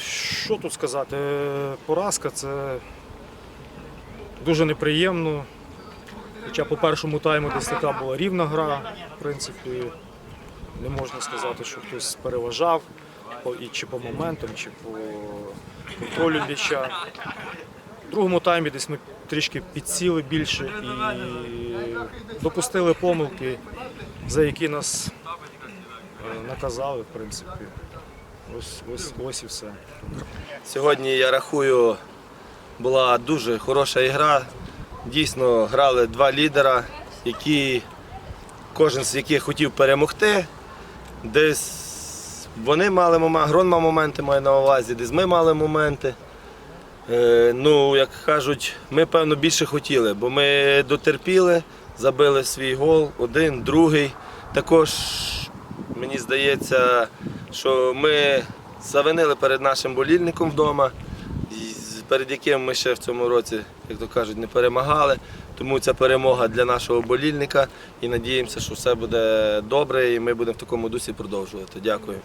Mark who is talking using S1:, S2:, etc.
S1: що тут сказати? Е, Поразка це дуже неприємно. Хоча по першому тайму десь така була рівна гра, в принципі, не можна сказати, що хтось переважав і чи по моментам, чи по контролю м'яча. В другому таймі десь ми трішки підсіли більше і допустили помилки, за які нас е, наказали, в принципі. Ось, ось, ось і все.
S2: Сьогодні я рахую, була дуже хороша ігра. Дійсно грали два лідера, які кожен з яких хотів перемогти. Десь вони мали моменти, Грон мав моменти, маю на увазі, десь ми мали моменти. Е, ну, як кажуть, ми певно більше хотіли, бо ми дотерпіли, забили свій гол, один, другий. Також мені здається, що ми завинили перед нашим болільником вдома, перед яким ми ще в цьому році, як то кажуть, не перемагали. Тому ця перемога для нашого болільника і надіємося, що все буде добре і ми будемо в такому дусі продовжувати. Дякую.